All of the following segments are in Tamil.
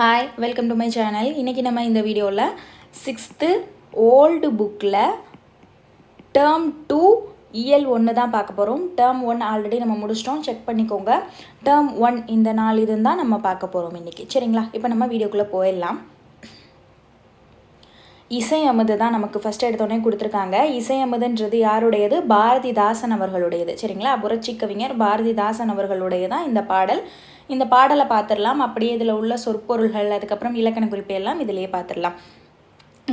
Hi welcome to my channel இன்றைக்கி நம்ம இந்த வீடியோவில் சிக்ஸ்த்து ஓல்டு புக்கில் டேர்ம் டூ இயல் ஒன்று தான் பார்க்க போகிறோம் டேர்ம் ஒன் ஆல்ரெடி நம்ம முடிச்சிட்டோம். செக் பண்ணிக்கோங்க. டேர்ம் ஒன் இந்த நாள் இதுன்னு தான் நம்ம பார்க்க போகிறோம் இன்றைக்கி சரிங்களா? இப்போ நம்ம வீடியோக்குள்ளே போயிடலாம். இசை அமுது தான் நமக்கு ஃபஸ்ட் எடுத்தோடனே கொடுத்துருக்காங்க. இசை அமுதுன்றது யாருடையது? பாரதிதாசன் அவர்களுடையது. சரிங்களா? புரட்சி கவிஞர் பாரதிதாசன் அவர்களுடைய தான் இந்த பாடல். இந்த பாடலை பார்த்துடலாம். அப்படியே இதில் உள்ள சொற்பொருள்கள் அதுக்கப்புறம் இலக்கண குறிப்பு எல்லாம் இதிலேயே பார்த்துடலாம்.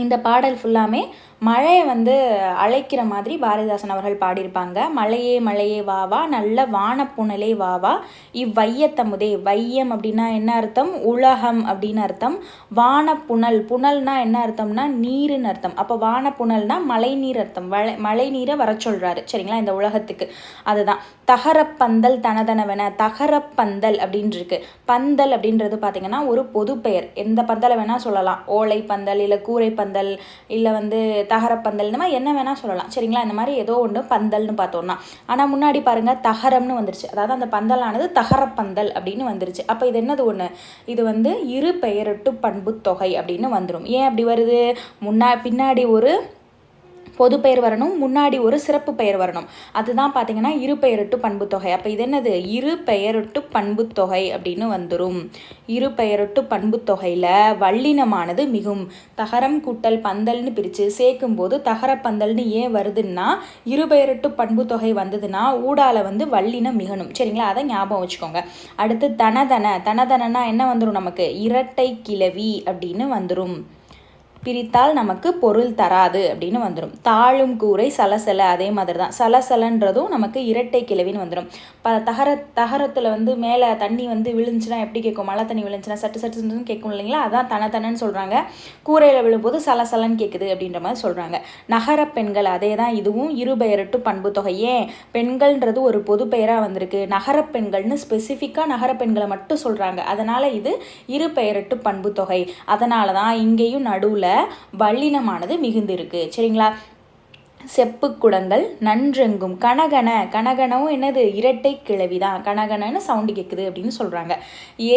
இந்த பாடல் ஃபுல்லாமே மழையை வந்து அழைக்கிற மாதிரி பாரதிதாசன் அவர்கள் பாடியிருப்பாங்க. மழையே மழையே வா வா நல்ல வானப்புணலே வா வா. இவ்வையத்தமுதே வையம் அப்படின்னா என்ன அர்த்தம்? உலகம் அப்படின்னு அர்த்தம். வானப்புணல் புனல்னா என்ன அர்த்தம்னா நீருன்னு அர்த்தம். அப்போ வானப்புணல்னா மழை நீர் அர்த்தம். மழை மழை நீரை வர சொல்கிறாரு சரிங்களா? இந்த உலகத்துக்கு. அதுதான். தகரப்பந்தல் தனதனவென தகரப்பந்தல் அப்படின்னு இருக்கு பந்தல் அப்படின்றது பார்த்தீங்கன்னா ஒரு பொது பெயர் எந்த பந்தலை வேணால் சொல்லலாம். ஓலை பந்தல் இல்லை கூரை பந்தல் இல்லை வந்து தகரப்பந்தல் இந்த மாதிரி என்ன வேணால் சொல்லலாம். சரிங்களா? இந்த மாதிரி ஏதோ ஒன்று பந்தல்னு பார்த்தோம்னா. ஆனால் முன்னாடி பாருங்கள் தகரம்னு வந்துருச்சு. அதாவது அந்த பந்தலானது தகரப்பந்தல் அப்படின்னு வந்துருச்சு. அப்போ இது என்னது ஒன்று இது வந்து இரு பெயரட்டு பண்பு தொகை அப்படின்னு வந்துடும் ஏன் அப்படி வருது? முன்னா பின்னாடி ஒரு பொது பெயர் வரணும் முன்னாடி ஒரு சிறப்பு பெயர் வரணும். அதுதான் பார்த்தீங்கன்னா இரு பெயரிட்டு பண்புத்தொகை அப்போ இது என்னது? இரு பெயரிட்டு பண்புத்தொகை அப்படின்னு வந்துடும் இரு பெயரிட்டு பண்புத்தொகையில் வல்லினமானது மிகும். தகரம் கூட்டல் பந்தல்னு பிரித்து சேர்க்கும் போது தகர பந்தல்னு ஏன் வருதுன்னா இரு பெயரிட்டு பண்புத்தொகை வந்ததுன்னா ஊடால வந்து வல்லினம் மிகணும். சரிங்களா? அதை ஞாபகம் வச்சுக்கோங்க. அடுத்து தனதன. தனதனனா என்ன வந்துடும் நமக்கு? இரட்டை கிளவி அப்படின்னு வந்துடும் பிரித்தால் நமக்கு பொருள் தராது அப்படின்னு வந்துடும் தாழும் கூரை சலசல அதே மாதிரி தான் சலசலன்றதும் நமக்கு இரட்டை கிளவின்னு வந்துடும் ப தகர தகரத்தில் வந்து மேலே தண்ணி வந்து விழுந்துச்சுன்னா எப்படி கேட்கும்? மழை தண்ணி விழுந்துச்சுன்னா சட்டு சட்டுன்னு கேட்கும் இல்லைங்களா? அதான் தன தனன்னு சொல்கிறாங்க கூரையில் விழும்போது சலசலன்னு கேட்குது அப்படின்ற மாதிரி சொல்கிறாங்க நகர பெண்கள் அதே தான் இதுவும் இருபெயரட்டு பண்பு தொகை. ஏன்? பெண்கள்ன்றது ஒரு பொது பெயராக வந்திருக்கு. நகர பெண்கள்னு ஸ்பெசிஃபிக்காக நகர பெண்களை மட்டும் சொல்கிறாங்க அதனால் இது இரு பெயரட்டு பண்பு தொகை. அதனால தான் இங்கேயும் நடுவில் வல்லினமானது மிகுந்திருக்கு. சரிங்களா? செப்பு குடங்கள் நன்றெங்கும். கனகன. கனகனவும் என்னது? இரட்டை கிளவி தான் கனகனன்னு சவுண்டு கேட்குது அப்படின்னு சொல்கிறாங்க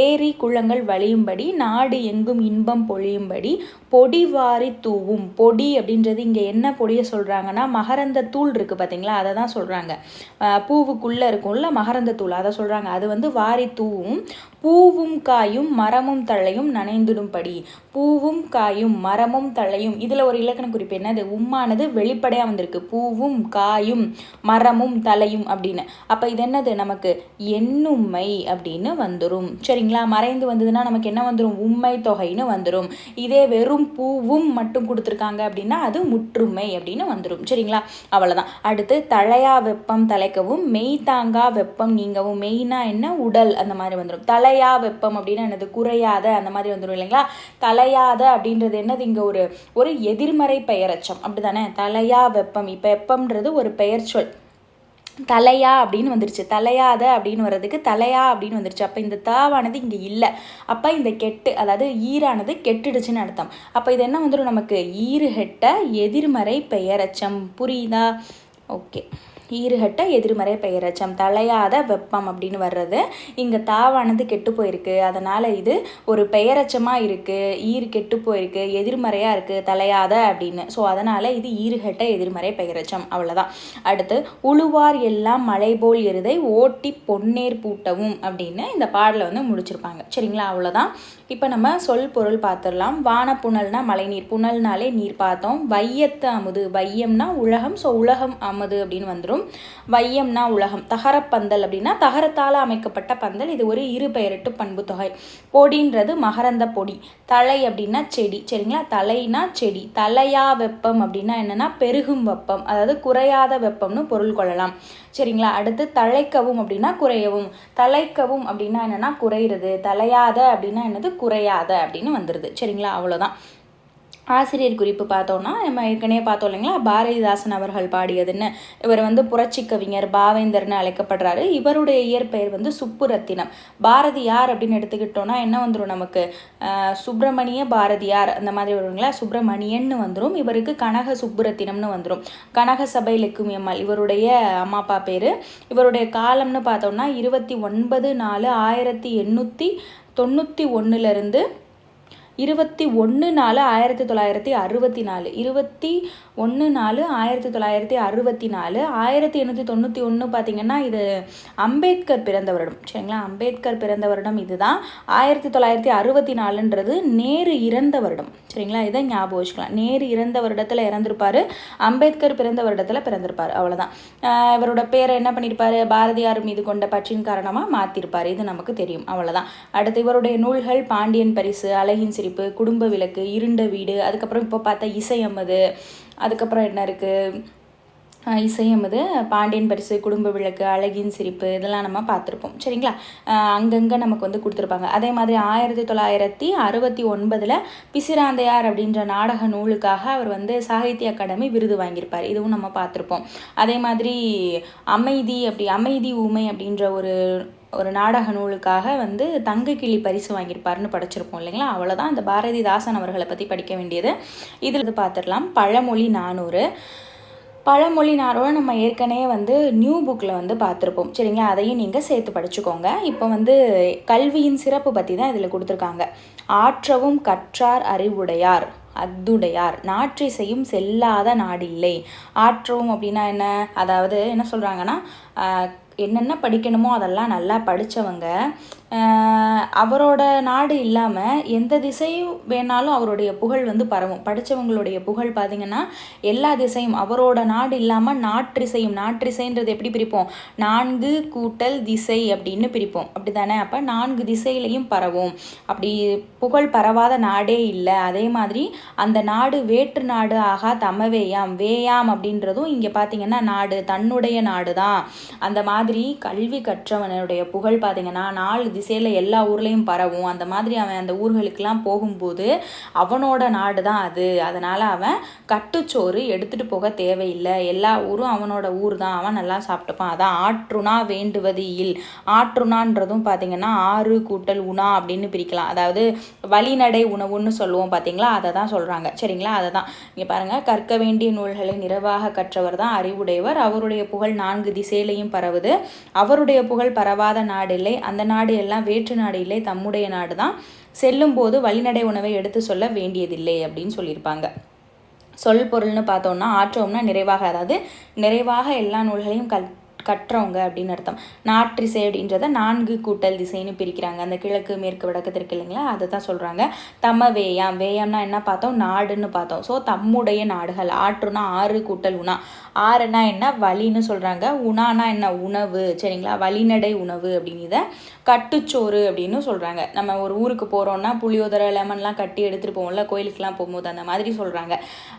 ஏரி குளங்கள் வழியும்படி நாடு எங்கும் இன்பம் பொழியும்படி பொடி வாரி தூவும். பொடி அப்படின்றது இங்கே என்ன பொடியை சொல்கிறாங்கன்னா மகரந்த தூள் இருக்குது பார்த்தீங்களா அதை தான் சொல்கிறாங்க பூவுக்குள்ளே இருக்கும்ல மகரந்த தூள். அதை சொல்கிறாங்க அது வந்து வாரி தூவும். பூவும் காயும் மரமும் தழையும் நனைந்துடும்படி. பூவும் காயும் மரமும் தழையும். இதில் ஒரு இலக்கண குறிப்பு என்னது? உம்மானது வெளிப்படையாக வந்திருக்கு. பூவும் காயும் மரமும் தலையும் அப்படின்னு. அப்போ இது என்னது? நமக்கு எண்ணுமை அப்படின்னு வந்துடும் சரிங்களா? மறைந்து வந்ததுன்னா நமக்கு என்ன வந்துடும் உண்மை தொகைன்னு வந்துடும் இதே வெறும் பூவும் மட்டும் கொடுத்துருக்காங்க அப்படின்னா அது முற்றுமை அப்படின்னு வந்துடும் சரிங்களா? அவ்வளோதான் அடுத்து தழையா வெப்பம் தலைக்கவும் மெய் தாங்கா வெப்பம் நீங்கவும். மெய்னா என்ன? உடல். அந்த மாதிரி வந்துடும் தலை தலையா வெப்பம் அப்படின்னா என்னது? குறையாத அந்த மாதிரி வந்துடும் இல்லைங்களா? தலையாத அப்படின்றது என்னது? இங்கே ஒரு ஒரு எதிர்மறை பெயரச்சம். அப்படி தானே தலையா வெப்பம் இப்போ வெப்பம்ன்றது ஒரு பெயர் சொல். தலையா அப்படின்னு வந்துருச்சு. தலையாத அப்படின்னு வர்றதுக்கு தலையா அப்படின்னு வந்துருச்சு. அப்போ இந்த தாவானது இங்கே இல்லை. அப்போ இந்த கெட்டு அதாவது ஈரானது கெட்டுடுச்சுன்னு அர்த்தம். அப்போ இது என்ன வந்துடும் நமக்கு ஈறுகெட்ட எதிர்மறை பெயரச்சம். புரியுதா? ஓகே. ஈறுகட்ட எதிர்மறை பெயரச்சம் தலையாத வெப்பம் அப்படின்னு வர்றது. இங்கே தாவானது கெட்டு போயிருக்கு. அதனால் இது ஒரு பெயரச்சமாக இருக்குது ஈறு கெட்டு போயிருக்கு. எதிர்மறையாக இருக்குது தலையாத அப்படின்னு. ஸோ அதனால் இது ஈறுகட்ட எதிர்மறை பெயரச்சம். அவ்வளோதான் அடுத்து உழுவார் எல்லாம் மலை போல் எருதை ஓட்டி பொன்னேர் பூட்டவும் அப்படின்னு இந்த பாடலை வந்து முடிச்சிருப்பாங்க. சரிங்களா? அவ்வளோதான் இப்போ நம்ம சொல் பொருள் பார்த்துடலாம் வான புனல்னா மழைநீர். புனல்னாலே நீர் பார்த்தோம் வையத்து அமுது. வையம்னா உலகம். ஸோ உலகம் அமுது அப்படின்னு வந்துடும் வையம்னா உலகம். தகரப்பந்தல் அப்படின்னா தகரத்தால் அமைக்கப்பட்ட பந்தல். இது ஒரு இரு பெயரிட்டு பண்பு தொகை. பொடின்றது மகரந்த பொடி. தலை அப்படின்னா செடி. சரிங்களா? தலைனா செடி. தலையா வெப்பம் அப்படின்னா என்னன்னா பெருகும் வெப்பம். அதாவது குறையாத வெப்பம்னு பொருள் கொள்ளலாம். சரிங்களா? அடுத்து தழைக்கவும் அப்படின்னா குறையவும். தலைக்கவும் அப்படின்னா என்னன்னா குறையிறது. தலையாத அப்படின்னா என்னது? குறையாத அப்படின்னு வந்துடுது சரிங்களா? அவ்வளோதான். ஆசிரியர் குறிப்பு பார்த்தோன்னா நம்ம ஏற்கனவே பார்த்தோம் இல்லைங்களா பாரதிதாசன் அவர்கள் பாடியதுன்னு. இவர் வந்து புரட்சி கவிஞர் பாவேந்தர்னு அழைக்கப்படுறாரு. இவருடைய இயற்பெயர் வந்து சுப்புரத்தினம். பாரதியார் அப்படின்னு எடுத்துக்கிட்டோன்னா என்ன வந்துடும் நமக்கு? சுப்பிரமணிய பாரதியார் அந்த மாதிரி வருவீங்களா சுப்பிரமணியன்னு வந்துடும் இவருக்கு கனக சுப்புரத்தினம்னு வந்துடும் கனக சபை லெக்குமி அம்மாள். இவருடைய அம்மா அப்பா பேர். இவருடைய காலம்னு பார்த்தோம்னா இருபத்தி ஒன்பது நாலு ஆயிரத்தி எண்ணூற்றி தொண்ணூற்றி ஒன்றுலேருந்து இருபத்தி ஒன்று நாலு ஆயிரத்தி தொள்ளாயிரத்தி அறுபத்தி நாலு. இருபத்தி ஒன்று நாலு ஆயிரத்தி தொள்ளாயிரத்தி அறுபத்தி நாலு ஆயிரத்தி எண்ணூற்றி தொண்ணூற்றி ஒன்று பார்த்திங்கன்னா இது அம்பேத்கர் பிறந்த வருடம். சரிங்களா? அம்பேத்கர் பிறந்த வருடம் இதுதான். ஆயிரத்தி தொள்ளாயிரத்தி அறுபத்தி நாலுன்றது நேரு இறந்த வருடம். சரிங்களா? இதை ஞாபகம் வச்சுக்கலாம். நேரு இறந்த வருடத்தில் இறந்திருப்பார். அம்பேத்கர் பிறந்த வருடத்தில் பிறந்திருப்பார். அவ்வளோதான் இவரோட பேரை என்ன பண்ணியிருப்பார் பாரதியார் மீது கொண்ட பற்றின் காரணமாக மாற்றிருப்பார் இது நமக்கு தெரியும். அவ்வளோதான் அடுத்து இவருடைய நூல்கள் பாண்டியன் பரிசு அழகின் சிரிப்பு குடும்ப விளக்கு இருண்ட வீடு அதுக்கப்புறம் இப்போ பார்த்தா இசையம்மது அதுக்கப்புறம் என்ன இருக்குது இசையமது பாண்டியன் பரிசு குடும்ப விளக்கு அழகின் சிரிப்பு இதெல்லாம் நம்ம பார்த்துருப்போம். சரிங்களா? அங்கங்கே நமக்கு வந்து கொடுத்துருப்பாங்க. அதே மாதிரி ஆயிரத்தி தொள்ளாயிரத்தி அறுபத்தி ஒன்பதில் பிசிராந்தையார் அப்படின்ற நாடக நூலுக்காக அவர் வந்து சாகித்ய அகாடமி விருது வாங்கியிருப்பார். இதுவும் நம்ம பார்த்துருப்போம். அதே மாதிரி அமைதி அப்படி அமைதி ஊமை அப்படின்ற ஒரு ஒரு நாடக நூலுக்காக வந்து தங்க கிளி பரிசு வாங்கியிருப்பாருன்னு படிச்சிருப்போம் இல்லைங்களா? அவ்வளோதான் இந்த பாரதிதாசன் அவர்களை பற்றி படிக்க வேண்டியது. இதில் பார்த்துடலாம். பழமொழி நானூறு. பழமொழினாரோட நம்ம ஏற்கனவே வந்து நியூ புக்கில் வந்து பார்த்துருப்போம். சரிங்களா? அதையும் நீங்கள் சேர்த்து படிச்சுக்கோங்க. இப்போ வந்து கல்வியின் சிறப்பு பற்றி தான் இதில் கொடுத்துருக்காங்க. ஆற்றவும் கற்றார் அறிவுடையார் அத்துடையார். நாற்றிசையும் செல்லாத நாடில்லை. ஆற்றவும் அப்படின்னா என்ன? அதாவது என்ன சொல்கிறாங்கன்னா என்னென்ன படிக்கணுமோ அதெல்லாம் நல்லா படித்தவங்க அவரோட நாடு இல்லாமல் எந்த திசையும் வேணாலும் அவருடைய புகழ் வந்து பரவும். படித்தவங்களுடைய புகழ் பார்த்திங்கன்னா எல்லா திசையும் அவரோட நாடு இல்லாமல் நாற்றிசையும் நாற்றிசைன்றது எப்படி பிரிப்போம்? நான்கு கூட்டல் திசை அப்படின்னு பிரிப்போம். அப்படி தானே அப்போ நான்கு திசையிலையும் பரவும். அப்படி புகழ் பரவாத நாடே இல்லை. அதே மாதிரி அந்த நாடு வேற்று நாடு ஆகா தமவேயாம் வேயாம் அப்படின்றதும் இங்கே பார்த்தீங்கன்னா நாடு தன்னுடைய நாடு தான் அந்த மாதிரி கல்வி கற்றவனுடைய புகழ் பார்த்திங்கன்னா நாலு திசையில் எல்லா ஊர்லேயும் பரவும். அந்த மாதிரி அவன் அந்த ஊர்களுக்கெல்லாம் போகும்போது அவனோட நாடு தான் அது. அதனால் அவன் கட்டுச்சோறு எடுத்துகிட்டு போக தேவையில்லை. எல்லா ஊரும் அவனோட ஊர் தான் அவன் நல்லா சாப்பிட்டுப்பான். அதான் ஆற்றுனா வேண்டுவது இல். ஆற்றுனான்றதும் பார்த்திங்கன்னா ஆறு கூட்டல் உணா அப்படின்னு பிரிக்கலாம். அதாவது வழிநடை உணவுன்னு சொல்லுவோம் பார்த்தீங்களா அதை தான் சொல்கிறாங்க சரிங்களா? அதை தான் இங்கே பாருங்கள் கற்க வேண்டிய நூல்களை நிறைவாக கற்றவர் தான் அறிவுடையவர். அவருடைய புகழ் நான்கு திசையிலையும் பரவுது. அவருடைய புகழ் பரவாத நாடு இல்லை அந்த நாடு எல்லாம் வேற்று நாடு இல்லை தம்முடைய நாடு தான். செல்லும்போது வழிநடை உணவை எடுத்து சொல்ல வேண்டியதில்லை அப்படின்னு சொல்லியிருப்பாங்க. சொல் பொருள்னு பார்த்தோம்னா ஆற்றோம்னா நிறைவாக அதாவது நிறைவாக எல்லா நூல்களையும் கல் கற்றவங்க அப்படின்னு அர்த்தம். நாற்றிசை அப்படின்றத நான்கு கூட்டல் திசைன்னு பிரிக்கிறாங்க. அந்த கிழக்கு மேற்கு வடக்கு தெற்கு இல்லைங்களா? அதை தான் சொல்கிறாங்க தம வேயாம். வேயாம்னா என்ன பார்த்தோம்? நாடுன்னு பார்த்தோம். ஸோ தம்முடைய நாடுகள். ஆற்றுனா ஆறு கூட்டல் உணா. ஆறுனா என்ன? வழின்னு சொல்கிறாங்க உணானா என்ன? உணவு. சரிங்களா? வழிநடை உணவு அப்படின்னு இதை கட்டுச்சோறு அப்படின்னு சொல்கிறாங்க நம்ம ஒரு ஊருக்கு போகிறோன்னா புளியோதரை லெமன்லாம் கட்டி எடுத்துகிட்டு போவோம்ல கோயிலுக்கெலாம் போகும்போது அந்த மாதிரி சொல்கிறாங்க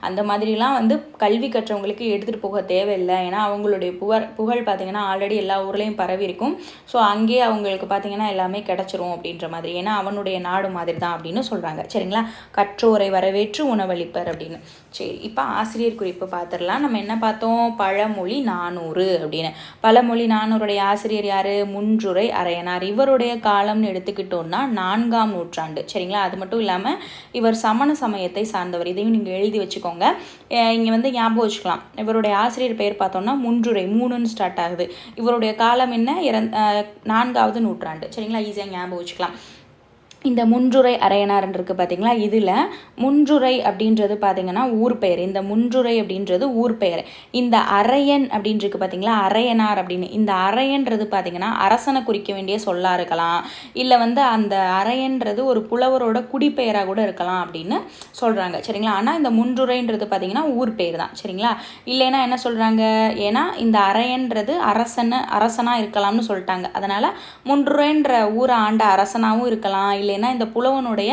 அந்த மாதிரிலாம் வந்து கல்வி கற்றவங்களுக்கு எடுத்துகிட்டு போக தேவையில்லை. ஏன்னா அவங்களுடைய புகழ் புகழ் பார்த்திங்கன்னா ஆல்ரெடி எல்லா ஊர்லேயும் பரவி இருக்கும். ஸோ அங்கேயே அவங்களுக்கு பார்த்திங்கன்னா எல்லாமே கிடச்சிரும் அப்படின்ற மாதிரி. ஏன்னா அவனுடைய நாடு மாதிரி தான் அப்படின்னு சொல்கிறாங்க சரிங்களா? கற்றோரை வரவேற்று உணவளிப்பர் அப்படின்னு. சரி இப்போ ஆசிரியர் குறிப்பு பார்த்துடலாம். நம்ம என்ன பார்த்தோம் பழமொழி நானூறு அப்படின்னு. பழமொழி நானூறுடைய ஆசிரியர் யார்? முன்றுரை அரையனார். இவருடைய காலம்னு எடுத்துக்கிட்டோம்னா நான்காம் நூற்றாண்டு. சரிங்களா? அது மட்டும் இல்லாமல் இவர் சமண சமயத்தை சார்ந்தவர். இதையும் நீங்கள் எழுதி வச்சுக்கோங்க. இங்கே வந்து ஞாபகம் வச்சுக்கலாம். இவருடைய ஆசிரியர் பெயர் பார்த்தோம்னா முன்றுரை மூணுன்னு ஸ்டார்ட் ஆகுது. இவருடைய காலம் என்ன? இறந் நான்காவது நூற்றாண்டு. சரிங்களா? ஈஸியாக ஞாபகம் வச்சுக்கலாம். இந்த முன்றுரை அரையனார்ன்றிருக்கு இருக்குது பார்த்தீங்களா இதில் முன்றுரை அப்படின்றது பார்த்தீங்கன்னா ஊர் பெயர். இந்த முன்றுரை அப்படின்றது ஊர் பெயர். இந்த அரையன் அப்படின்றிருக்கு பார்த்தீங்களா அரையனார் அப்படின்னு. இந்த அரையன்றது பார்த்தீங்கன்னா அரசனை குறிக்க வேண்டிய சொல்லாக இருக்கலாம். இல்லை வந்து அந்த அரையன்றது ஒரு புலவரோட குடிப்பெயராக கூட இருக்கலாம் அப்படின்னு சொல்கிறாங்க சரிங்களா? ஆனால் இந்த முன்றுரைன்றது பார்த்தீங்கன்னா ஊர் பெயர் தான். சரிங்களா? இல்லைன்னா என்ன சொல்கிறாங்க ஏன்னா இந்த அரையன்றது அரசனை அரசனாக இருக்கலாம்னு சொல்லிட்டாங்க. அதனால் முன்றுரைன்ற ஊரை ஆண்ட அரசனாகவும் இருக்கலாம். இல்லை இல்லைன்னா இந்த புலவனுடைய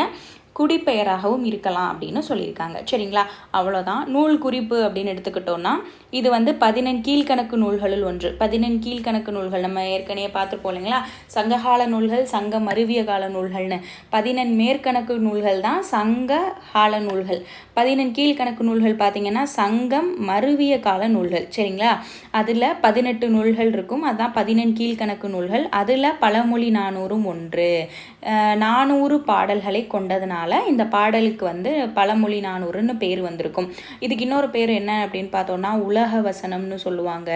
குடிப்பெயராகவும் இருக்கலாம் அப்படின்னு சொல்லியிருக்காங்க. சரிங்களா? அவ்வளோதான். நூல் குறிப்பு அப்படின்னு எடுத்துக்கிட்டோன்னா இது வந்து பதினெண் கீழ்கணக்கு நூல்களில் ஒன்று. பதினெண் கீழ்கணக்கு நூல்கள். நம்ம ஏற்கனவே பார்த்துருப்போம் இல்லைங்களா? சங்ககால நூல்கள் சங்க மருவிய கால நூல்கள்னு. பதினெண் மேற்கணக்கு நூல்கள் தான் சங்க கால நூல்கள். பதினெண் கீழ்கணக்கு நூல்கள் பார்த்தீங்கன்னா சங்கம் மருவிய கால நூல்கள். சரிங்களா? அதில் பதினெட்டு நூல்கள் இருக்கும். அதுதான் பதினெண் கீழ்கணக்கு நூல்கள். அதில் பழமொழி நானூறும் ஒன்று. நானூறு பாடல்களை கொண்டதுனால அதனால் இந்த பாடலுக்கு வந்து பழமொழி நானூறுன்னு பேர் வந்திருக்கும். இதுக்கு இன்னொரு பேர் என்ன அப்படின்னு பார்த்தோன்னா உலக வசனம்னு சொல்லுவாங்க.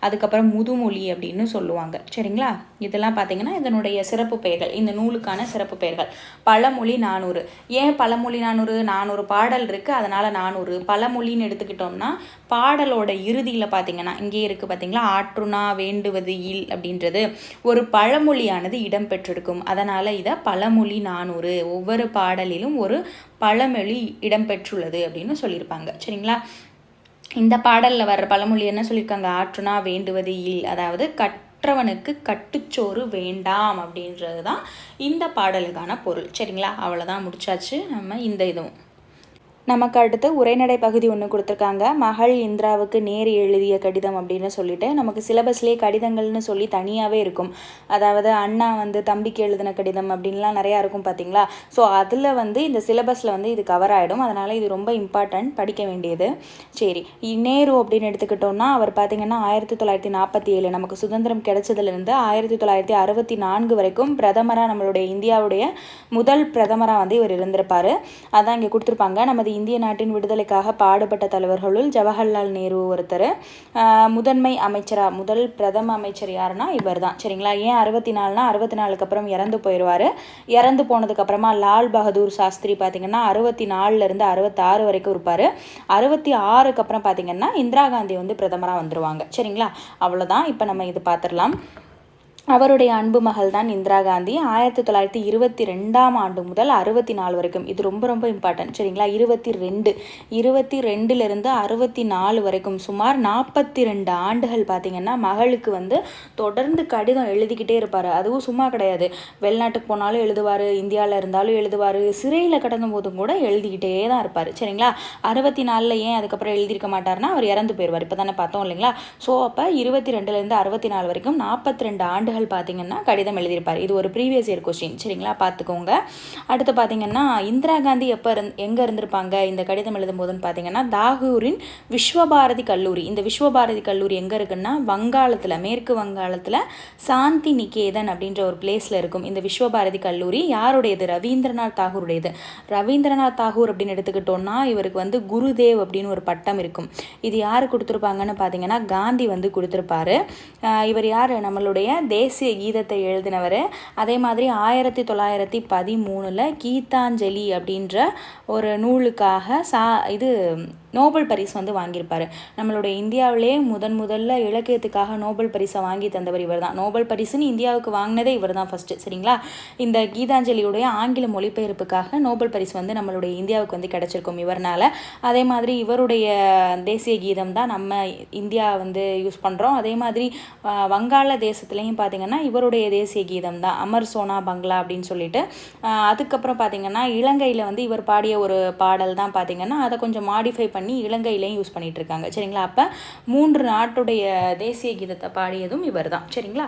அதுக்கப்புறம் முதுமொழி அப்படின்னு சொல்லுவாங்க. சரிங்களா? இதெல்லாம் பார்த்தீங்கன்னா இதனுடைய சிறப்பு பெயர்கள். இந்த நூலுக்கான சிறப்பு பெயர்கள். பழமொழி நானூறு. ஏன் பழமொழி நானூறு? நானூறு பாடல் இருக்குது அதனால் நானூறு. பழமொழின்னு எடுத்துக்கிட்டோம்னா பாடலோட இறுதியில் பார்த்தீங்கன்னா இங்கே இருக்குது பார்த்தீங்களா ஆற்றுனா வேண்டுவது இல் அப்படின்றது ஒரு பழமொழியானது இடம்பெற்றிருக்கும் அதனால் இதை பழமொழி நானூறு ஒவ்வொரு பாடலிலும் ஒரு பழமொழி இடம்பெற்றுள்ளது அப்படின்னு சொல்லியிருப்பாங்க. சரிங்களா? இந்த பாடலில் வர்ற பழமொழி என்ன சொல்லியிருக்காங்க? ஆற்றுனா வேண்டுவது இல் அதாவது கட் கற்றவனுக்கு கட்டுச்சோறு வேண்டாம் அப்படின்றது தான் இந்த பாடலுக்கான பொருள். சரிங்களா? அவ்வளோதான் முடிச்சாச்சு. நம்ம இந்த இதுவும். நமக்கு அடுத்து உரைநடை பகுதி ஒன்று கொடுத்துருக்காங்க. மகள் இந்திராவுக்கு நேர் எழுதிய கடிதம் அப்படின்னு சொல்லிட்டு நமக்கு சிலபஸ்லேயே கடிதங்கள்னு சொல்லி தனியாகவே இருக்கும். அதாவது அண்ணா வந்து தம்பிக்கு எழுதின கடிதம் அப்படின்லாம் நிறையா இருக்கும் பார்த்தீங்களா ஸோ அதில் வந்து இந்த சிலபஸில் வந்து இது கவர் ஆகிடும் அதனால் இது ரொம்ப இம்பார்ட்டன்ட் படிக்க வேண்டியது. சரி நேரு அப்படின்னு எடுத்துக்கிட்டோம்னா அவர் பார்த்திங்கன்னா ஆயிரத்தி தொள்ளாயிரத்தி நாற்பத்தி ஏழு நமக்கு சுதந்திரம் கிடைச்சதுலேருந்து ஆயிரத்தி தொள்ளாயிரத்தி அறுபத்தி நான்கு வரைக்கும் பிரதமராக நம்மளுடைய இந்தியாவுடைய முதல் பிரதமராக வந்து இவர் இருந்திருப்பார். அதான் இங்கே கொடுத்துருப்பாங்க. நமது இந்திய நாட்டின் விடுதலைக்காக பாடுபட்ட தலைவர்களுள் ஜவஹர்லால் நேரு ஒருத்தர். முதன்மை அமைச்சராக முதல் பிரதம அமைச்சர் யாருன்னா இவர் தான் சரிங்களா? ஏன் அறுபத்தி நாலுனா அறுபத்தி நாலுக்கு அப்புறம் இறந்து போயிடுவார் இறந்து போனதுக்கப்புறமா லால் பகதூர் சாஸ்திரி பார்த்திங்கன்னா அறுபத்தி நாலுலேருந்து அறுபத்தாறு வரைக்கும் இருப்பார். அறுபத்தி ஆறுக்கு அப்புறம் பார்த்திங்கன்னா இந்திரா காந்தி வந்து பிரதமராக வந்துடுவாங்க சரிங்களா? அவ்வளோதான் இப்போ நம்ம இது பார்த்துடலாம் அவருடைய அன்பு மகள் தான் இந்திரா காந்தி. ஆயிரத்தி தொள்ளாயிரத்தி இருபத்தி ரெண்டாம் ஆண்டு முதல் அறுபத்தி நாலு வரைக்கும். இது ரொம்ப ரொம்ப இம்பார்ட்டன்ட் சரிங்களா? இருபத்தி ரெண்டு. இருபத்தி ரெண்டுலேருந்து அறுபத்தி நாலு வரைக்கும் சுமார் நாற்பத்தி ரெண்டு ஆண்டுகள் பார்த்திங்கன்னா மகளுக்கு வந்து தொடர்ந்து கடிதம் எழுதிக்கிட்டே இருப்பார். அதுவும் சும்மா கிடையாது. வெளிநாட்டுக்கு போனாலும் எழுதுவார் இந்தியாவில் இருந்தாலும் எழுதுவார் சிறையில் கடந்த போதும் கூட எழுதிக்கிட்டே தான் இருப்பார். சரிங்களா? அறுபத்தி நாலில் ஏன் அதுக்கப்புறம் எழுதியிருக்க மாட்டார்னா அவர் இறந்து போயிடுவார். இப்போ தானே பார்த்தோம் இல்லைங்களா? ஸோ அப்போ இருபத்தி ரெண்டுலேருந்து அறுபத்தி நாலு வரைக்கும் நாற்பத்தி ரெண்டு ஆண்டுகள் அவர்கள் பார்த்தீங்கன்னா கடிதம் எழுதியிருப்பார். இது ஒரு ப்ரீவியஸ் இயர் கொஸ்டின் சரிங்களா? பார்த்துக்கோங்க அடுத்து பார்த்தீங்கன்னா இந்திரா காந்தி எப்போ இருந் எங்கே இருந்திருப்பாங்க? இந்த கடிதம் எழுதும் போதுன்னு பார்த்தீங்கன்னா தாகூரின் விஸ்வபாரதி கல்லூரி. இந்த விஸ்வபாரதி கல்லூரி எங்கே இருக்குன்னா வங்காளத்தில் மேற்கு வங்காளத்தில் சாந்தி நிகேதன் அப்படின்ற ஒரு பிளேஸில் இருக்கும். இந்த விஸ்வபாரதி கல்லூரி யாருடையது? ரவீந்திரநாத் தாகூருடையது. ரவீந்திரநாத் தாகூர் அப்படின்னு எடுத்துக்கிட்டோம்னா இவருக்கு வந்து குருதேவ் அப்படின்னு ஒரு பட்டம் இருக்கும். இது யார் கொடுத்துருப்பாங்கன்னு பார்த்தீங்கன்னா காந்தி வந்து கொடுத்துருப்பாரு. இவர் யார்? நம்மளுடைய தே தேசிய கீதத்தை எழுதினவர். அதே மாதிரி ஆயிரத்தி தொள்ளாயிரத்தி பதிமூணில் கீதாஞ்சலி அப்படின்ற ஒரு நூலுக்காக சா இது நோபல் பரிசு வந்து வாங்கியிருப்பார். நம்மளுடைய இந்தியாவிலே முதன் முதல்ல இலக்கியத்துக்காக நோபல் பரிசை வாங்கி தந்தவர் இவர் தான் நோபல் பரிசுன்னு இந்தியாவுக்கு வாங்கினதே இவர் தான் ஃபஸ்ட்டு சரிங்களா? இந்த கீதாஞ்சலியுடைய ஆங்கில மொழிபெயர்ப்புக்காக நோபல் பரிசு வந்து நம்மளுடைய இந்தியாவுக்கு வந்து கிடச்சிருக்கும் இவர்னால். அதே மாதிரி இவருடைய தேசிய கீதம் தான் நம்ம இந்தியா வந்து யூஸ் பண்ணுறோம் அதே மாதிரி வங்காள தேசத்துலேயும் பார்த்திங்கன்னா இவருடைய தேசிய கீதம் தான் அமர் சோனா பங்களா அப்படின்னு சொல்லிட்டு அதுக்கப்புறம் பார்த்திங்கன்னா இலங்கையில் வந்து இவர் பாடிய ஒரு பாடல் தான் பார்த்திங்கன்னா அதை கொஞ்சம் மாடிஃபை பண்ணி பண்ணி இலங்கையிலையும் யூஸ் பண்ணிட்டு இருக்காங்க. சரிங்களா? அப்போ மூன்று நாட்டுடைய தேசிய கீதத்தை பாடியதும் இவர் தான் சரிங்களா?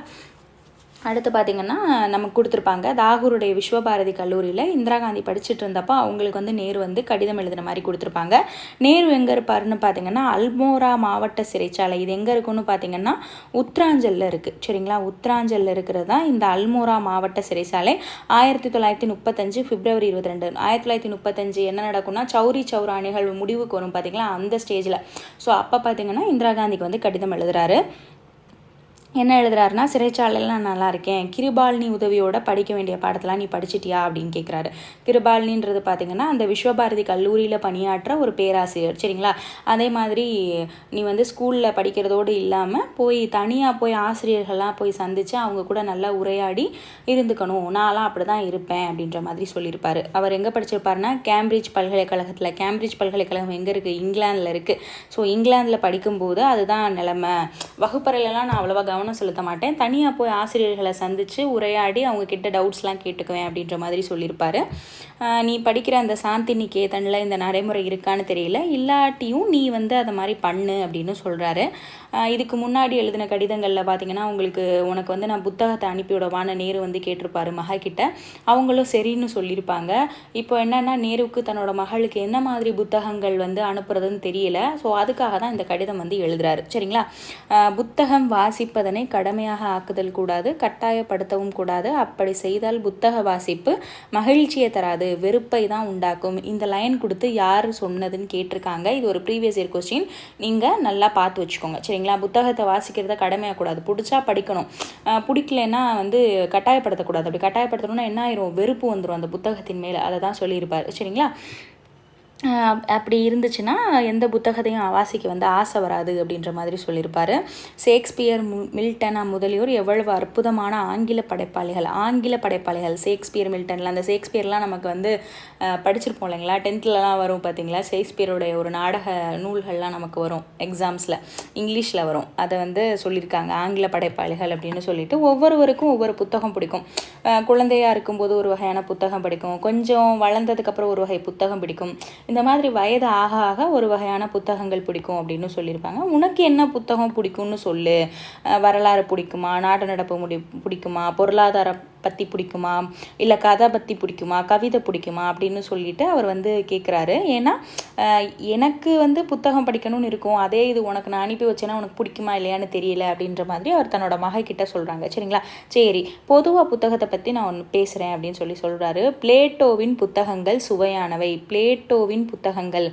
அடுத்து பார்த்திங்கன்னா நமக்கு கொடுத்துருப்பாங்க. தாகூருடைய விஸ்வபாரதி கல்லூரியில் இந்திரா காந்தி படிச்சுட்டு இருந்தப்போ அவங்களுக்கு வந்து நேரு வந்து கடிதம் எழுதுன மாதிரி கொடுத்துருப்பாங்க. நேரு எங்கே இருப்பாருன்னு பார்த்தீங்கன்னா அல்மோரா மாவட்ட சிறைச்சாலை. இது எங்கே இருக்குன்னு பார்த்தீங்கன்னா உத்ராஞ்சலில் இருக்குது சரிங்களா? உத்ராஞ்சலில் இருக்கிறது தான் இந்த அல்மோரா மாவட்ட சிறைச்சாலை. ஆயிரத்தி தொள்ளாயிரத்தி முப்பத்தஞ்சு பிப்ரவரி இருபத்தி ரெண்டு ஆயிரத்தி தொள்ளாயிரத்தி முப்பத்தஞ்சு என்ன நடக்கும்னா சௌரி சௌரா நிகழ்வு முடிவுக்கு வரும் பார்த்தீங்களா அந்த ஸ்டேஜில் ஸோ அப்போ பார்த்தீங்கன்னா இந்திரா காந்திக்கு வந்து கடிதம் எழுதுறாரு. என்ன எழுதுறாருனா சிறைச்சாலையில் நான் நல்லா இருக்கேன். கிருபாலினி உதவியோட படிக்க வேண்டிய பாடத்தெல்லாம் நீ படிச்சிட்டியா? அப்படின்னு கேட்குறாரு கிருபாலினின்றது பார்த்தீங்கன்னா அந்த விஸ்வபாரதி கல்லூரியில் பணியாற்ற ஒரு பேராசிரியர் சரிங்களா? அதே மாதிரி நீ வந்து ஸ்கூலில் படிக்கிறதோடு இல்லாமல் போய் தனியாக போய் ஆசிரியர்கள்லாம் போய் சந்தித்து அவங்க கூட நல்லா உரையாடி இருந்துக்கணும். நான்லாம் அப்படி தான் இருப்பேன் அப்படின்ற மாதிரி சொல்லியிருப்பார். அவர் எங்கே படிச்சிருப்பாருன்னா கேம்பிரிட்ஜ் பல்கலைக்கழகத்தில் கேம்பிரிட்ஜ் பல்கலைக்கழகம் எங்கே இருக்குது இங்கிலாந்தில் இருக்குது ஸோ இங்கிலாந்தில் படிக்கும்போது அதுதான் நிலமை. வகுப்பறையிலலாம் நான் அவ்வளோவா கவனம் செலுத்த மாட்டேன். தனியாக போய் ஆசிரியர்களை சந்தித்து உரையாடி அவங்க கிட்ட டவுட்ஸ்லாம் கேட்டுக்குவேன் அப்படின்ற மாதிரி சொல்லியிருப்பார். நீ படிக்கிற அந்த சாந்தி நிகேதனில் இந்த நடைமுறை இருக்கான்னு தெரியல. இல்லாட்டியும் நீ வந்து அதை மாதிரி பண்ணு அப்படின்னு சொல்கிறாரு இதுக்கு முன்னாடி எழுதின கடிதங்களில் பார்த்தீங்கன்னா உங்களுக்கு உனக்கு வந்து நான் புத்தகத்தை அனுப்பிவிடவான நேரு வந்து கேட்டிருப்பாரு மகக்கிட்ட கிட்ட. அவங்களும் சரின்னு சொல்லியிருப்பாங்க. இப்போ என்னென்னா நேருவுக்கு தன்னோட மகளுக்கு என்ன மாதிரி புத்தகங்கள் வந்து அனுப்புறதுன்னு தெரியல. ஸோ அதுக்காக தான் இந்த கடிதம் வந்து எழுதுறாரு. சரிங்களா? புத்தகம் வாசிப்பதனை கடமையாக ஆக்குதல் கூடாது கட்டாயப்படுத்தவும் கூடாது. அப்படி செய்தால் புத்தக வாசிப்பு மகிழ்ச்சியை தராது வெறுப்பை தான் உண்டாக்கும். இந்த லைன் கொடுத்து யார் சொன்னதுன்னு கேட்டிருக்காங்க. இது ஒரு ப்ரீவியஸ் இயர் கொஸ்டின் நீங்கள் நல்லா பார்த்து வச்சுக்கோங்க. சரி சரிங்களா? புத்தகத்தை வாசிக்கிறத கடமையாகக்கூடாது பிடிச்சா படிக்கணும். பிடிக்கலன்னா வந்து கட்டாயப்படுத்தக்கூடாது. அப்படி கட்டாயப்படுத்தணும்னா என்ன ஆயிரும்? வெறுப்பு வந்துடும் அந்த புத்தகத்தின் மேலே. அதை தான் சொல்லியிருப்பார். சரிங்களா? அப்படி இருந்துச்சுன்னா எந்த புத்தகத்தையும் வாசிக்க வந்து ஆசை வராது அப்படின்ற மாதிரி சொல்லியிருப்பார். ஷேக்ஸ்பியர் மு- மில்டன் முதலியோர் எவ்வளவு அற்புதமான ஆங்கில படைப்பாளிகள் ஆங்கில படைப்பாளிகள். ஷேக்ஸ்பியர் மில்டனில் அந்த ஷேக்ஸ்பியர்லாம் நமக்கு வந்து படிச்சிருப்போம் இல்லைங்களா? டென்த்லலாம் வரும் பார்த்தீங்களா? ஷேக்ஸ்பியருடைய ஒரு நாடக நூல்கள்லாம் நமக்கு வரும் எக்ஸாம்ஸில் இங்கிலீஷில் வரும். அதை வந்து சொல்லியிருக்காங்க ஆங்கில படைப்பாளிகள் அப்படின்னு சொல்லிட்டு. ஒவ்வொருவருக்கும் ஒவ்வொரு புத்தகம் பிடிக்கும். குழந்தையாக இருக்கும்போது ஒரு வகையான புத்தகம் பிடிக்கும். கொஞ்சம் வளர்ந்ததுக்கப்புறம் ஒரு வகை புத்தகம் பிடிக்கும். இந்த மாதிரி வயது ஆக ஆக ஒரு வகையான புத்தகங்கள் பிடிக்கும் அப்படின்னு சொல்லியிருப்பாங்க. உனக்கு என்ன புத்தகம் பிடிக்கும்னு சொல்லு. வரலாறு பிடிக்குமா? நாட்டு நடப்பு முடி பிடிக்குமா? பொருளாதார பற்றி பிடிக்குமா? இல்லை கதை பற்றி பிடிக்குமா? கவிதை பிடிக்குமா? அப்படின்னு சொல்லிட்டு அவர் வந்து கேட்குறாரு ஏன்னா எனக்கு வந்து புத்தகம் படிக்கணும்னு இருக்கும். அதே இது உனக்கு நான் அனுப்பி வச்சேன்னா உனக்கு பிடிக்குமா இல்லையான்னு தெரியல அப்படின்ற மாதிரி அவர் தன்னோட மகக்கிட்ட சொல்கிறாங்க சரிங்களா? சரி பொதுவாக புத்தகத்தை பற்றி நான் ஒன்று பேசுகிறேன் அப்படின்னு சொல்லி சொல்கிறாரு பிளேட்டோவின் புத்தகங்கள் சுவையானவை. பிளேட்டோவின் புத்தகங்கள்.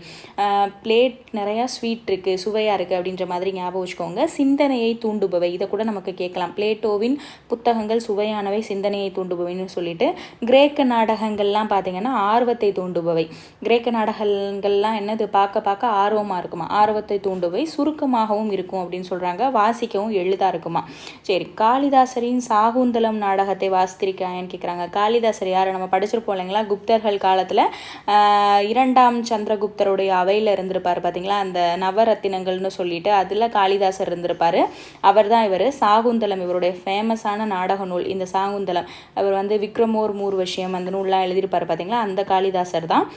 பிளேட் நிறையா ஸ்வீட் இருக்குது சுவையாக இருக்குது அப்படின்ற மாதிரி ஞாபகம் வச்சுக்கோங்க. சிந்தனையை தூண்டுபவை. இதை கூட நமக்கு கேட்கலாம். பிளேட்டோவின் புத்தகங்கள் சுவையானவை சிந்தனை சிந்தனையை தூண்டுபவைன்னு சொல்லிட்டு கிரேக்க நாடகங்கள்லாம் பார்த்தீங்கன்னா ஆர்வத்தை தூண்டுபவை. கிரேக்க நாடகங்கள்லாம் என்னது? பார்க்க பார்க்க ஆர்வமாக இருக்குமா? ஆர்வத்தை தூண்டுபவை சுருக்கமாகவும் இருக்கும் அப்படின்னு சொல்கிறாங்க வாசிக்கவும் எளிதாக இருக்குமா? சரி காளிதாசரின் சாகுந்தலம் நாடகத்தை வாசித்திருக்காயன்னு கேட்குறாங்க காளிதாசர் யார்? நம்ம படிச்சிருப்போம் இல்லைங்களா? குப்தர்கள் காலத்தில் இரண்டாம் சந்திரகுப்தருடைய அவையில் இருந்திருப்பார் பார்த்தீங்களா அந்த நவரத்தினங்கள்னு சொல்லிட்டு அதில் காளிதாசர் இருந்திருப்பார். அவர் தான் இவர். சாகுந்தலம் இவருடைய ஃபேமஸான நாடக நூல். இந்த சாகுந்தலம் அவர் வந்து விக்ரமோர் மூர்வசியம் அந்த நூல்லாம் எழுதியிருப்பார் பார்த்தீங்களா? அந்த காளிதாசர் தான்.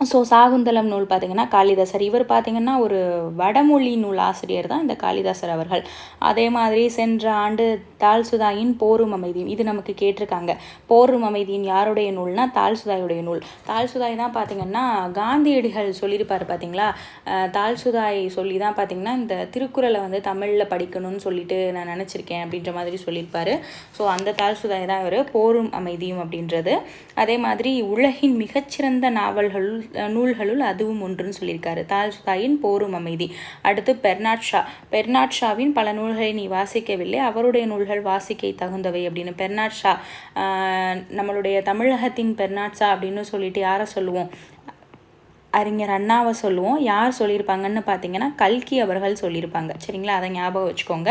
ஸோ சாகுந்தலம் நூல் பார்த்திங்கன்னா காளிதாசர். இவர் பார்த்திங்கன்னா ஒரு வடமொழி நூல் ஆசிரியர் தான் இந்த காளிதாசர் அவர்கள். அதே மாதிரி சென்ற ஆண்டு தால்சுதாயின் போரும் அமைதியும். இது நமக்கு கேட்டிருக்காங்க. போரும் அமைதியும் யாருடைய நூல்னா தால்சுதாயுடைய நூல். தால்சுதாய் தான் பார்த்திங்கன்னா காந்தியடிகள் சொல்லியிருப்பார் பார்த்திங்களா அஹ் தால்சுதாய் சொல்லி தான் பார்த்தீங்கன்னா இந்த திருக்குறளை வந்து தமிழில் படிக்கணும்னு சொல்லிட்டு நான் நினச்சிருக்கேன் அப்படின்ற மாதிரி சொல்லியிருப்பார். ஸோ அந்த தால்சுதாய் தான் இவர். போரும் அமைதியும் அப்படின்றது. அதே மாதிரி உலகின் மிகச்சிறந்த நாவல்கள் நூல்களுள் அதுவும் ஒன்றுன்னு சொல்லியிருக்காரு. தால்சுதாயின் போரும் அமைதி. அடுத்து பெர்னாட் ஷா. பெர்னாட் ஷாவின் பல நூல்களை நீ வாசிக்கவில்லை. அவருடைய நூல்கள் வாசிக்க தகுந்தவை அப்படின்னு பெர்னாட் ஷா நம்மளுடைய தமிழகத்தின் பெர்னாட் ஷா அப்படின்னு சொல்லிட்டு யாரை சொல்லுவோம்? அறிஞர் அண்ணாவை சொல்லுவோம். யார் சொல்லியிருப்பாங்கன்னு பார்த்தீங்கன்னா கல்கி அவர்கள் சொல்லியிருப்பாங்க. சரிங்களா? அதை ஞாபகம் வச்சுக்கோங்க.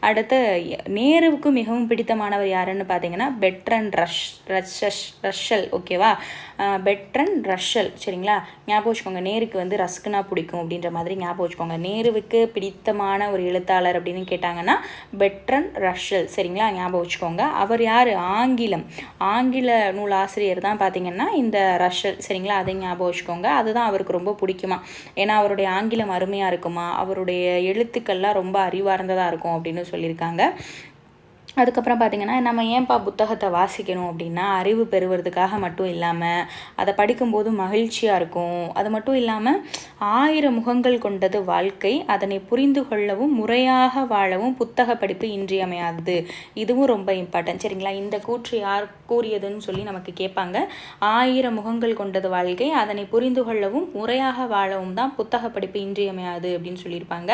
அடுத்து நேருவுக்கு மிகவும் பிடித்தமானவர் யாருன்னு பார்த்தீங்கன்னா பெட்ரன் ரஷ் ரஷ் ரஷ்ஷல் ஓகேவா? பெட்ரன் ரஷல் சரிங்களா? ஞாபகம் வச்சுக்கோங்க நேருக்கு வந்து ரஸ்க்குனா பிடிக்கும் அப்படின்ற மாதிரி ஞாபகம் வச்சுக்கோங்க. நேருவுக்கு பிடித்தமான ஒரு எழுத்தாளர் அப்படின்னு கேட்டாங்கன்னா பெட்ரன் ரஷல் சரிங்களா? ஞாபகம் வச்சுக்கோங்க. அவர் யார்? ஆங்கிலம். ஆங்கில நூல் ஆசிரியர் தான் பார்த்தீங்கன்னா இந்த ரஷல் சரிங்களா? அதை ஞாபகம் வச்சுக்கோங்க. அதுதான் அவருக்கு ரொம்ப பிடிக்குமா. ஏன்னா அவருடைய ஆங்கிலம் அருமையாக இருக்குமா? அவருடைய எழுத்துக்கள்லாம் ரொம்ப அறிவார்ந்ததாக இருக்கும் அப்படின்னு சொல்லியிருக்காங்க. அதுக்கப்புறம் பார்த்திங்கன்னா நம்ம ஏன்பா புத்தகத்தை வாசிக்கணும் அப்படின்னா அறிவு பெறுவதுக்காக மட்டும் இல்லாமல் அதை படிக்கும்போது மகிழ்ச்சியாக இருக்கும். அது மட்டும் இல்லாமல் ஆயிரம் முகங்கள் கொண்டது வாழ்க்கை அதனை புரிந்து கொள்ளவும் முறையாக வாழவும் புத்தக படிப்பு இன்றியமையாது இதுவும் ரொம்ப இம்பார்ட்டன்ட் சரிங்களா? இந்த கூற்று யார் கூறியதுன்னு சொல்லி நமக்கு கேட்பாங்க. ஆயிரம் முகங்கள் கொண்டது வாழ்க்கை அதனை புரிந்து கொள்ளவும் முறையாக வாழவும் தான் புத்தக படிப்பு இன்றியமையாது அப்படின்னு சொல்லியிருப்பாங்க.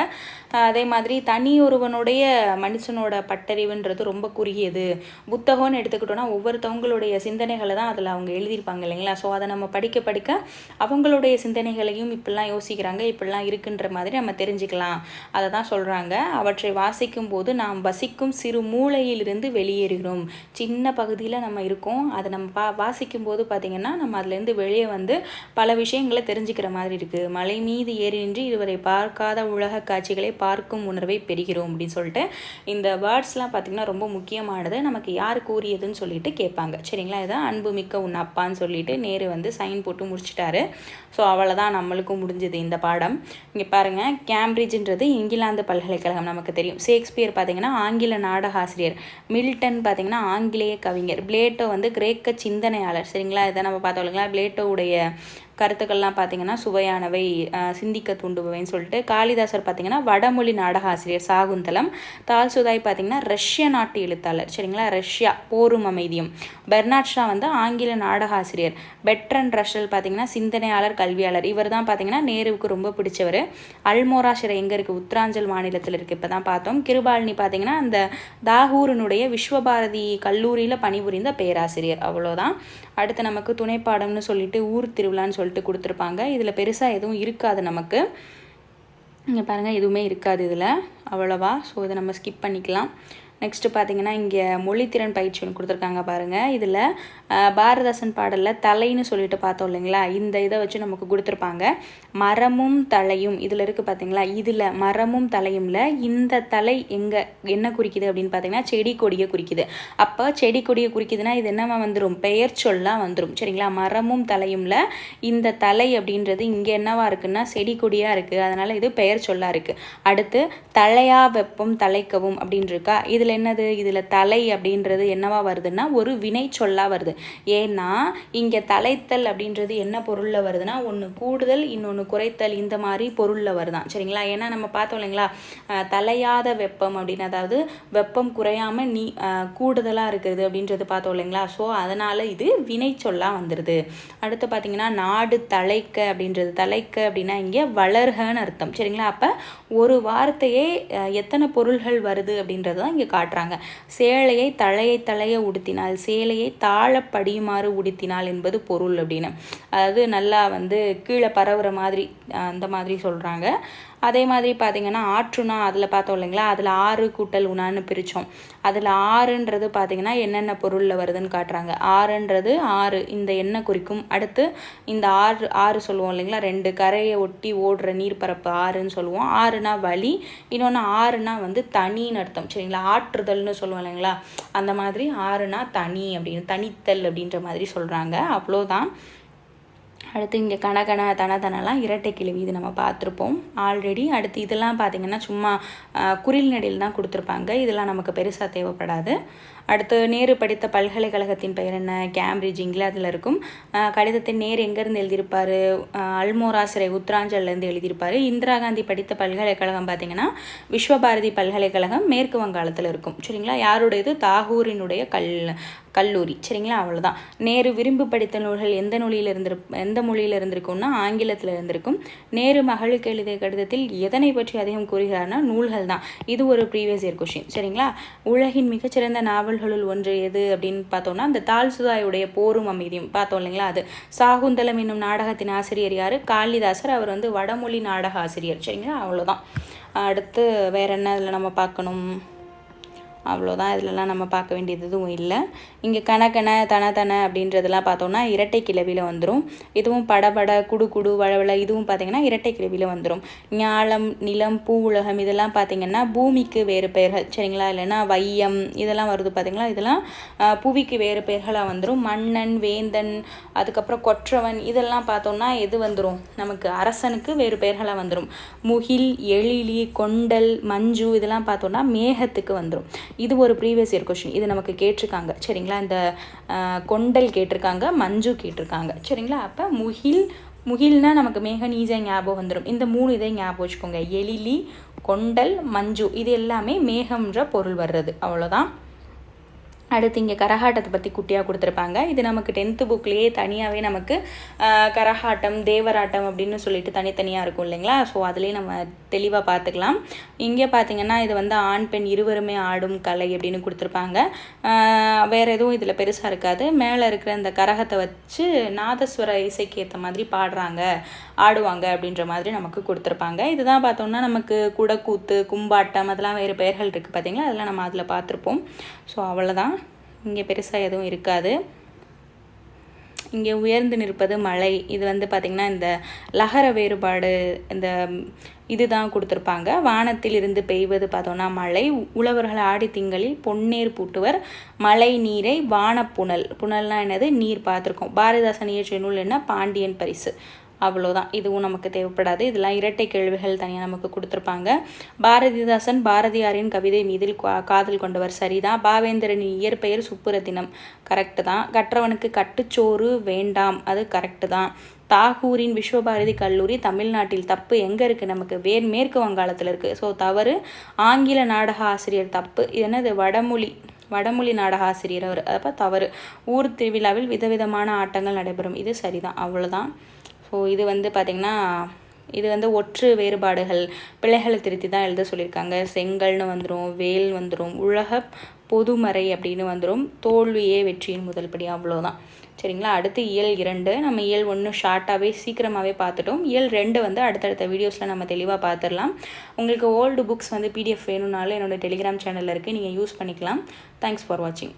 அதே மாதிரி தனி ஒருவனுடைய மனுஷனோட பட்டறிவுன்றது ரொம்ப குறுகியது. புத்தகம்னு எடுத்துக்கிட்டோன்னா ஒவ்வொருத்தவங்களுடைய சிந்தனைகளை தான் அதில் அவங்க எழுதியிருப்பாங்க இல்லைங்களா? ஸோ அதை நம்ம படிக்க படிக்க அவங்களுடைய சிந்தனைகளையும் இப்படிலாம் யோசிக்கிறாங்க இப்படிலாம் இருக்குன்ற மாதிரி நம்ம தெரிஞ்சுக்கலாம். அதை தான் சொல்கிறாங்க அவற்றை வாசிக்கும் போது நாம் வசிக்கும் சிறு மூளையிலிருந்து வெளியேறுகிறோம். சின்ன பகுதியில் நம்ம இருக்கோம். அதை நம்ம பா வாசிக்கும் போது பார்த்திங்கன்னா நம்ம அதுலேருந்து வெளியே வந்து பல விஷயங்களை தெரிஞ்சுக்கிற மாதிரி இருக்குது மலை மீது ஏறி நின்று இதுவரை பார்க்காத உலக காட்சிகளை பார்க்கும் உணர்வை பெறுகிறோம் அப்படின்னு சொல்லிட்டு இந்த வேர்ட்ஸ்லாம் பார்த்திங்கன்னா ரொம்ப ரொம்ப முக்கியமானது நமக்கு யார் கூறியதுன்னு சொல்லிட்டு கேட்பாங்க. சரிங்களா? இதான் அன்பு மிக்க உன் அப்பான்னு சொல்லிட்டு நேரு வந்து சைன் போட்டு முடிச்சிட்டாரு. ஸோ அவ்வளோதான் நம்மளுக்கும் முடிஞ்சது இந்த பாடம். இங்கே பாருங்கள் கேம்பிரிட்ஜ்ன்றது இங்கிலாந்து பல்கலைக்கழகம் நமக்கு தெரியும். ஷேக்ஸ்பியர் பார்த்தீங்கன்னா ஆங்கில நாடக ஆசிரியர் மில்டன் பார்த்தீங்கன்னா ஆங்கிலேய கவிஞர். பிளேட்டோ வந்து கிரேக்க சிந்தனையாளர். சரிங்களா? இதை நம்ம பார்த்தோம் இல்லைங்களா? பிளேட்டோவுடைய கருத்துக்கள்லாம் பார்த்தீங்கன்னா சுவையானவை சிந்திக்க தூண்டுபவைன்னு சொல்லிட்டு காளிதாசர் பார்த்தீங்கன்னா வடமொழி நாடக ஆசிரியர் சாகுந்தலம் தால்சுதாய் பார்த்தீங்கன்னா ரஷ்ய நாட்டு எழுத்தாளர் சரிங்களா? ரஷ்யா போரும் அமைதியும். பெர்னாட் ஷா வந்து ஆங்கில நாடக ஆசிரியர் பெட்ரன் ரஷல் பார்த்தீங்கன்னா சிந்தனையாளர் கல்வியாளர். இவர் தான் பார்த்தீங்கன்னா நேருவுக்கு ரொம்ப பிடிச்சவர். அல்மோரா சிறை எங்கே இருக்குது உத்தராஞ்சல் மாநிலத்தில் இருக்குது இப்போ தான் பார்த்தோம். கிருபாலினி பார்த்தீங்கன்னா அந்த தாகூரனுடைய விஸ்வபாரதி கல்லூரியில் பணிபுரிந்த பேராசிரியர். அவ்வளோதான் அடுத்து நமக்கு துணைப்பாடம்னு சொல்லிட்டு ஊர் திருவிழான்னு சொல்லிட்டு கொடுத்துருப்பாங்க. இதில் பெருசாக எதுவும் இருக்காது நமக்கு. இங்கே பாருங்கள் எதுவுமே இருக்காது இதில். அவ்வளோவா. ஸோ இதை நம்ம ஸ்கிப் பண்ணிக்கலாம். நெக்ஸ்ட்டு பார்த்தீங்கன்னா இங்கே மொழித்திறன் பயிற்சி ஒன்று கொடுத்துருக்காங்க பாருங்கள் இதில் பாரதாசன் பாடலில் தலைன்னு சொல்லிட்டு பார்த்தோம் இல்லைங்களா? இந்த இதை வச்சு நமக்கு கொடுத்துருப்பாங்க. மரமும் தலையும். இதில் இருக்குது பார்த்தீங்களா இதில் மரமும் தலையும்ல. இந்த தலை எங்கே என்ன குறிக்குது அப்படின்னு பார்த்தீங்கன்னா செடி கொடியை குறிக்குது. அப்போ செடி கொடியை குறிக்குதுன்னா இது என்னவா வந்துடும் பெயர் சொல்லாக வந்துடும் சரிங்களா? மரமும் தலையும்ல. இந்த தலை அப்படின்றது இங்கே என்னவா இருக்குன்னா செடி கொடியாக இருக்குது அதனால் இது பெயர் சொல்லாக இருக்குது அடுத்து தலையா வெப்பம் தலைக்கவும் அப்படின்னு இருக்கா இதில் என்னது? இதில் தலை அப்படின்றது என்னவா வருதுன்னா ஒரு வினை சொல்லாக வருது. ஏன்னா இங்கே தலைத்தல் அப்படின்றது என்ன பொருளில் வருதுன்னா ஒன்று கூடுதல் இன்னொன்று குறைத்தல் இந்த மாதிரி பொருளில் வருதான். சரிங்களா? ஏன்னா நம்ம பார்த்தோம் இல்லைங்களா? தலையாத வெப்பம் அப்படின்னு அதாவது வெப்பம் குறையாமல் நீ கூடுதலாக இருக்கிறது அப்படின்றது பார்த்தோம் இல்லைங்களா? ஸோ அதனால் இது வினை சொல்லாக வந்துடுது அடுத்து பார்த்தீங்கன்னா நாடு தலைக்க அப்படின்றது தலைக்க அப்படின்னா இங்கே வளர்கன்னு அர்த்தம். சரிங்களா? அப்போ ஒரு வார்த்தையே எத்தனை பொருள்கள் வருது அப்படின்றது தான் இங்கே காட்டுறாங்க. சேலையை தலையை தலைய உடுத்தினால் சேலையை தாழப்படியுமாறு உடுத்தினால் என்பது பொருள் அப்படின்னு. அதாவது நல்லா வந்து கீழே பரவுற மாதிரி அந்த மாதிரி சொல்கிறாங்க அதே மாதிரி பார்த்திங்கன்னா ஆற்றுனா அதில் பார்த்தோம் இல்லைங்களா? அதில் ஆறு கூட்டல் உணான்னு பிரித்தோம் அதில் ஆறுன்றது பார்த்திங்கன்னா என்னென்ன பொருளில் வருதுன்னு காட்டுறாங்க. ஆறுன்றது ஆறு. இந்த எண்ணெய் குறிக்கும். அடுத்து இந்த ஆறு ஆறு சொல்லுவோம் இல்லைங்களா? ரெண்டு. கரையை ஒட்டி ஓடுற நீர்ப்பரப்பு ஆறுன்னு சொல்லுவோம். ஆறுனா வழி இன்னொன்று ஆறுனா வந்து தனின்னு அர்த்தம். சரிங்களா? ஆற்றுதல்னு சொல்லுவோம் இல்லைங்களா? அந்த மாதிரி ஆறுனா தனி அப்படின்னு தனித்தல் அப்படின்ற மாதிரி சொல்கிறாங்க அவ்வளோதான் அடுத்து இங்கே கணக்கண தனதனலாம் இரட்டை கிழவி இது நம்ம பார்த்துருப்போம். ஆல்ரெடி அடுத்து இதெல்லாம் பார்த்திங்கன்னா சும்மா குரில் நடையில் தான் கொடுத்துருப்பாங்க. இதெல்லாம் நமக்கு பெருசாக தேவைப்படாது. அடுத்து நேரு படித்த பல்கலைக்கழகத்தின் பெயர் என்ன? கேம்பிரிட்ஜ் இங்கிலாந்தில் இருக்கும். கடிதத்தை நேர் எங்கேருந்து எழுதியிருப்பார்? அல்மோரா சிறை உத்தராஞ்சல்லேருந்து எழுதியிருப்பார். இந்திரா காந்தி படித்த பல்கலைக்கழகம் பார்த்தீங்கன்னா விஸ்வபாரதி பல்கலைக்கழகம் மேற்கு வங்காளத்தில் இருக்கும். சரிங்களா? யாருடையது? தாகூரினுடைய கல் கல்லூரி. சரிங்களா? அவ்வளோதான் நேரு விரும்பு படித்த நூல்கள் எந்த நூலில் இருந்திரு எந்த மொழியில் இருந்திருக்கும்னா ஆங்கிலத்தில் இருந்திருக்கும். நேரு மகளுக்கு எழுதிய கடிதத்தில் எதனை பற்றி அதிகம் கூறுகிறார்னா நூல்கள் தான் இது ஒரு ப்ரீவியஸ் இயர் கொஷின் சரிங்களா? உலகின் மிகச்சிறந்த நாவல்களுள் ஒன்று எது அப்படின்னு பார்த்தோம்னா அந்த தால் சுதாயுடைய போரும் அமைதியும் பார்த்தோம் இல்லைங்களா? அது சாகுந்தலம் என்னும் நாடகத்தின் ஆசிரியர் யார்? காளிதாசர். அவர் வந்து வடமொழி நாடக ஆசிரியர். சரிங்களா? அவ்வளோதான் அடுத்து வேற என்ன இதில் நம்ம பார்க்கணும்? அவ்வளோதான். இதிலலாம் நம்ம பார்க்க வேண்டியது எதுவும் இல்லை. இங்கே கணக்கண தன தன அப்படின்றதெல்லாம் பார்த்தோம்னா இரட்டை கிளவியில் வந்துடும் இதுவும் படபட குடு குடு வளவள இதுவும் பார்த்திங்கன்னா இரட்டை கிளவியில் வந்துடும் ஞாலம் நிலம் பூ உலகம் இதெல்லாம் பார்த்திங்கன்னா பூமிக்கு வேறு பெயர்கள். சரிங்களா? இல்லைன்னா வையம் இதெல்லாம் வருது பார்த்திங்களா? இதெல்லாம் புவிக்கு வேறு பெயர்களாக வந்துடும் மன்னன் வேந்தன் அதுக்கப்புறம் கொற்றவன் இதெல்லாம் பார்த்தோம்னா எது வந்துடும் நமக்கு அரசனுக்கு வேறு பெயர்களாக வந்துடும் முகில் எழிலி கொண்டல் மஞ்சு இதெல்லாம் பார்த்தோம்னா மேகத்துக்கு வந்துடும் இது ஒரு ப்ரீவியஸ் இயர் கொஷின் இது நமக்கு கேட்டிருக்காங்க. சரிங்களா? இந்த கொண்டல் கேட்டிருக்காங்க மஞ்சு கேட்டிருக்காங்க. சரிங்களா? அப்போ முகில் முகில்னால் நமக்கு மேகன் ஈஸியாக ஞாபகம் வந்துடும் இந்த மூணு இதை ஞாபகம் வச்சுக்கோங்க. எலிலி கொண்டல் மஞ்சு. இது எல்லாமே மேகம்ன்ற பொருள் வர்றது. அவ்வளோதான் அடுத்து இங்கே கரகாட்டத்தை பற்றி குட்டியாக கொடுத்துருப்பாங்க. இது நமக்கு டென்த்து புக்லேயே தனியாகவே நமக்கு கரகாட்டம் தேவராட்டம் அப்படின்னு சொல்லிட்டு தனித்தனியாக இருக்கும் இல்லைங்களா? ஸோ அதுலேயே நம்ம தெளிவாக பார்த்துக்கலாம் இங்கே பார்த்தீங்கன்னா இது வந்து ஆண் பெண் இருவருமே ஆடும் கலை அப்படின்னு கொடுத்துருப்பாங்க. வேறு எதுவும் இதில் பெருசாக இருக்காது. மேலே இருக்கிற இந்த கரகத்தை வச்சு நாதஸ்வர இசைக்கு ஏற்ற மாதிரி பாடுறாங்க ஆடுவாங்க அப்படின்ற மாதிரி நமக்கு கொடுத்துருப்பாங்க. இதுதான் பார்த்தோம்னா நமக்கு குடக்கூத்து கும்பாட்டம் அதெல்லாம் வேறு பெயர்கள் இருக்குது பார்த்திங்களா அதெல்லாம் நம்ம அதில் பார்த்துருப்போம் ஸோ அவ்வளோதான் இங்கே பெருசாக எதுவும் இருக்காது. இங்கே உயர்ந்து நிற்பது மலை இது வந்து பார்த்திங்கன்னா இந்த லகர வேறுபாடு இந்த இதுதான் கொடுத்துருப்பாங்க. வானத்தில் இருந்து பெய்வது பார்த்தோன்னா மழை உழவர்கள் ஆடி திங்களில் பொன்னீர் பூட்டுவர். மழை நீரை வானப்புணல் புனல்னால் என்னது? நீர் பார்த்துருக்கோம். பாரதிதாசன் இயற்றிய நூல் என்ன? பாண்டியன் பரிசு. அவ்வளோதான். இதுவும் நமக்கு தேவைப்படாது. இதெல்லாம் இரட்டை கேள்விகள் தனியாக நமக்கு கொடுத்துருப்பாங்க. பாரதிதாசன் பாரதியாரின் கவிதை மீதில் காதல் கொண்டவர் சரிதான். பாவேந்திரனின் இயற்பெயர் சுப்புரத்தினம். கரெக்டு தான். கற்றவனுக்கு கட்டுச்சோறு வேண்டாம். அது கரெக்டு தான். தாகூரின் விஸ்வபாரதி கல்லூரி தமிழ்நாட்டில் தப்பு. எங்கே இருக்குது நமக்கு வேர் மேற்கு வங்காளத்தில் இருக்குது ஸோ தவறு. ஆங்கில நாடக ஆசிரியர் தப்பு. இது என்னது? வடமொழி வடமொழி நாடக ஆசிரியர் அவர். அப்போ தவறு. ஊர் திருவிழாவில் விதவிதமான ஆட்டங்கள் நடைபெறும். இது சரிதான். அவ்வளோதான் ஸோ இது வந்து பார்த்திங்கன்னா இது வந்து ஒற்று வேறுபாடுகள். பிள்ளைகளை திருத்தி தான் எழுத சொல்லியிருக்காங்க. செங்கல்னு வந்துடும் வேல் வந்துடும் உலக பொதுமறை அப்படின்னு வந்துடும் தோல்வியே வெற்றியின் முதல் படி அவ்வளோதான் சரிங்களா? அடுத்து இயல் இரண்டு. நம்ம இயல் ஒன்று ஷார்ட்டாகவே சீக்கிரமாகவே பார்த்துட்டோம். இயல் ரெண்டு வந்து அடுத்தடுத்த வீடியோஸில் நம்ம தெளிவாக பார்த்துடலாம். உங்களுக்கு ஓல்டு புக்ஸ் வந்து பிடிஎஃப் வேணும்னாலும் என்னோடய டெலிகிராம் சேனலில் இருக்குது நீங்கள் யூஸ் பண்ணிக்கலாம். தேங்க்ஸ் ஃபார் வாட்சிங்